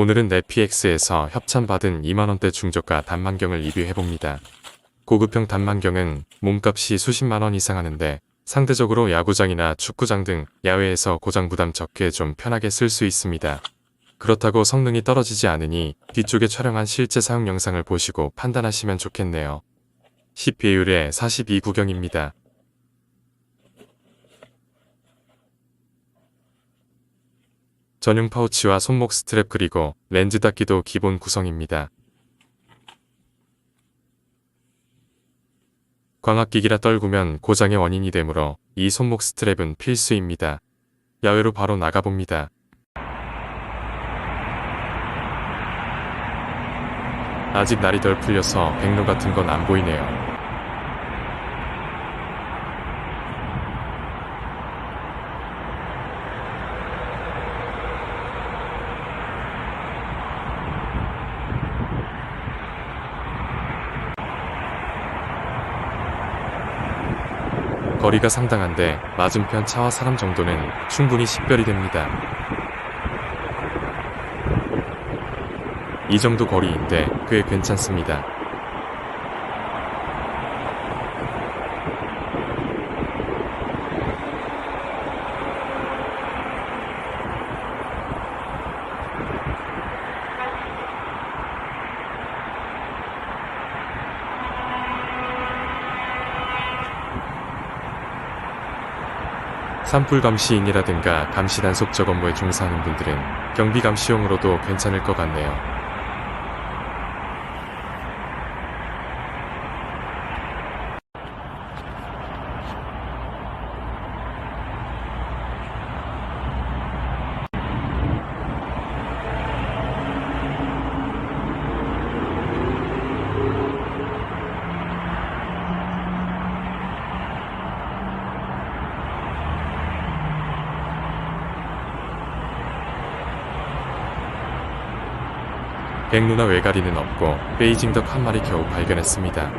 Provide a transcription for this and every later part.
오늘은 네피엑스에서 협찬받은 2만원대 중저가 단만경을 리뷰해봅니다. 고급형 단만경은 몸값이 수십만원 이상 하는데 상대적으로 야구장이나 축구장 등 야외에서 고장 부담 적게 좀 편하게 쓸 수 있습니다. 그렇다고 성능이 떨어지지 않으니 뒤쪽에 촬영한 실제 사용 영상을 보시고 판단하시면 좋겠네요. 10비율의 42구경입니다. 전용 파우치와 손목 스트랩 그리고 렌즈 닦기도 기본 구성입니다. 광학기기라 떨구면 고장의 원인이 되므로 이 손목 스트랩은 필수입니다. 야외로 바로 나가봅니다. 아직 날이 덜 풀려서 백로 같은 건 안 보이네요. 거리가 상당한데 맞은편 차와 사람 정도는 충분히 식별이 됩니다. 이 정도 거리인데 꽤 괜찮습니다. 산불 감시인이라든가 감시 단속적 업무에 종사하는 분들은 경비 감시용으로도 괜찮을 것 같네요. 백루나 외가리는 없고 베이징 덕 한 마리 겨우 발견했습니다.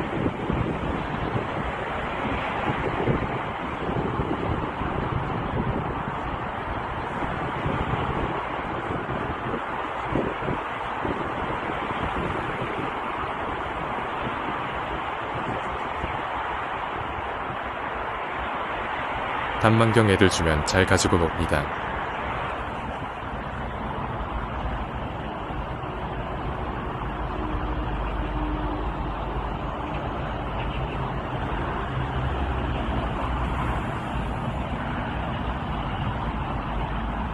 단만경 애들 주면 잘 가지고 놉니다.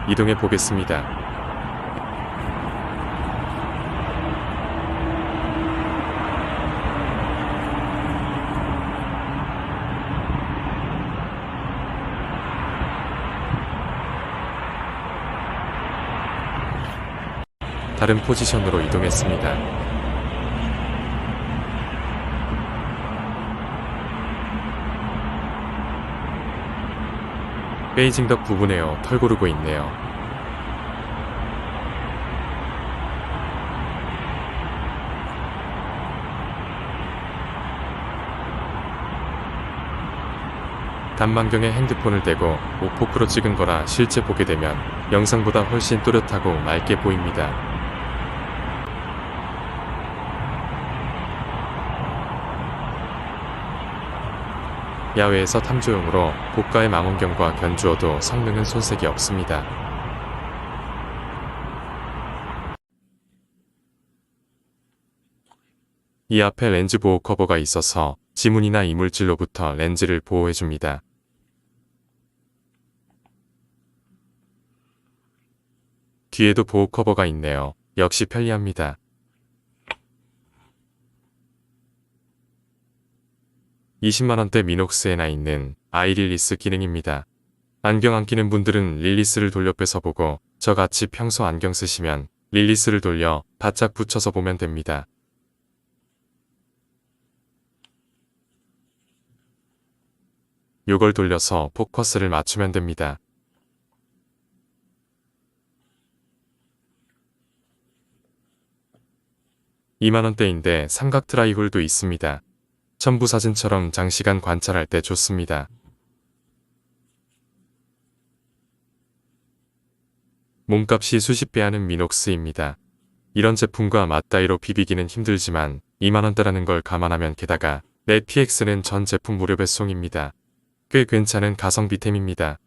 이동해 보겠습니다. 다른 포지션으로 이동했습니다. 베이징 덕 부분에요. 털 고르고 있네요. 단만경에 핸드폰을 대고 오포크로 찍은 거라 실제 보게 되면 영상보다 훨씬 또렷하고 맑게 보입니다. 야외에서 탐조용으로 고가의 망원경과 견주어도 성능은 손색이 없습니다. 이 앞에 렌즈 보호 커버가 있어서 지문이나 이물질로부터 렌즈를 보호해줍니다. 뒤에도 보호 커버가 있네요. 역시 편리합니다. 20만원대 미녹스에나 있는 아이 릴리스 기능입니다. 안경 안 끼는 분들은 릴리스를 돌려 빼서 보고 저같이 평소 안경 쓰시면 릴리스를 돌려 바짝 붙여서 보면 됩니다. 요걸 돌려서 포커스를 맞추면 됩니다. 이만원대인데 삼각 트라이홀도 있습니다. 첨부 사진처럼 장시간 관찰할 때 좋습니다. 몸값이 수십 배 하는 미녹스입니다. 이런 제품과 맞다이로 비비기는 힘들지만 2만원대라는 걸 감안하면 게다가 내 PX는 전 제품 무료 배송입니다. 꽤 괜찮은 가성비템입니다.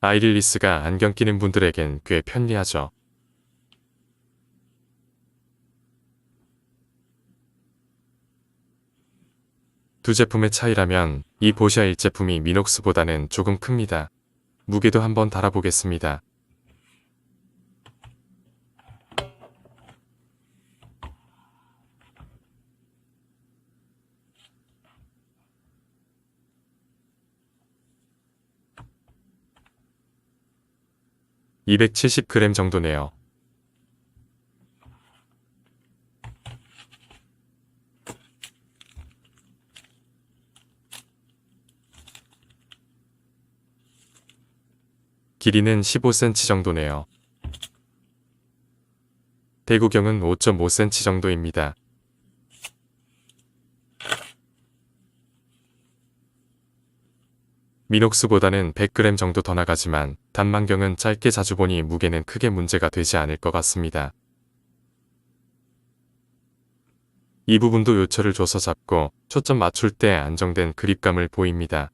아이릴리스가 안경 끼는 분들에겐 꽤 편리하죠. 두 제품의 차이라면 이 보샤 1제품이 미녹스보다는 조금 큽니다. 무게도 한번 달아보겠습니다. (270g) 정도네요. 길이는 15cm 정도네요. 대구경은 5.5cm 정도입니다. 미녹스보다는 100g 정도 더 나가지만 단만경은 짧게 자주 보니 무게는 크게 문제가 되지 않을 것 같습니다. 이 부분도 요철을 줘서 잡고 초점 맞출 때 안정된 그립감을 보입니다.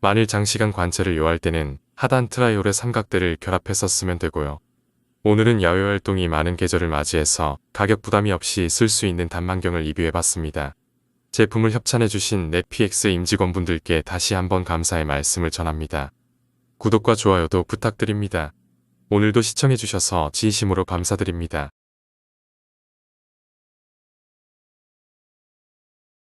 만일 장시간 관찰을 요할 때는 하단 트라이올의 삼각대를 결합해서 쓰면 되고요. 오늘은 야외 활동이 많은 계절을 맞이해서 가격 부담이 없이 쓸 수 있는 단만경을 리뷰해봤습니다. 제품을 협찬해주신 넷PX 임직원분들께 다시 한번 감사의 말씀을 전합니다. 구독과 좋아요도 부탁드립니다. 오늘도 시청해주셔서 진심으로 감사드립니다.